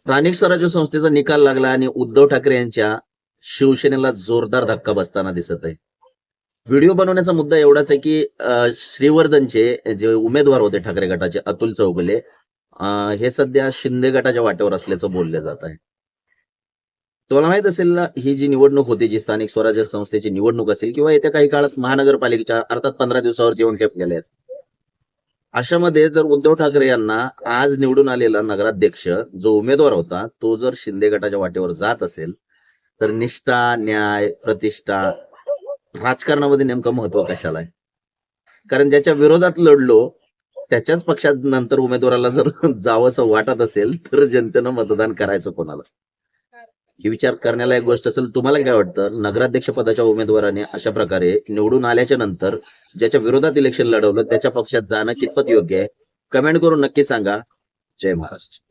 स्थानिक स्वराज्य संस्थेचा निकाल लागला आणि उद्धव ठाकरे यांच्या शिवसेनेला जोरदार धक्का बसताना दिसत आहे. व्हिडिओ बनवण्याचा मुद्दा एवढाच आहे की श्रीवर्धनचे जे उमेदवार होते ठाकरे गटाचे अतुल चौगले हे सध्या शिंदे गटाच्या वाटेवर असल्याचं बोलले जात आहे. तुम्हाला माहीत असेल ना ही जी निवडणूक होती जी स्थानिक स्वराज्य संस्थेची निवडणूक असेल किंवा येत्या काही काळात महानगरपालिकेच्या अर्थात पंधरा दिवसावर जेवण खेप गेले आहेत. अशामध्ये जर उद्धव ठाकरे यांना आज निवडून आलेला नगराध्यक्ष जो उमेदवार होता तो जर शिंदे गटाच्या वाटेवर जात असेल तर निष्ठा न्याय प्रतिष्ठा राजकारणामध्ये नेमकं महत्त्व कशाला आहे? कारण ज्याच्या विरोधात लढलो त्याच्याच पक्षात नंतर उमेदवाराला जर जावंसं वाटत असेल तर जनतेनं मतदान करायचं कोणाला? ही विचार करण्याला एक गोष्ट असेल तुम्हाला काय वाटतं? नगराध्यक्ष पदाच्या उमेदवाराने अशा प्रकारे निवडून आल्याच्यानंतर ज्याच्या विरोधात इलेक्शन लढवलं त्याच्या पक्षात जाणं कितपत योग्य आहे? कमेंट करून नक्की सांगा. जय महाराष्ट्र.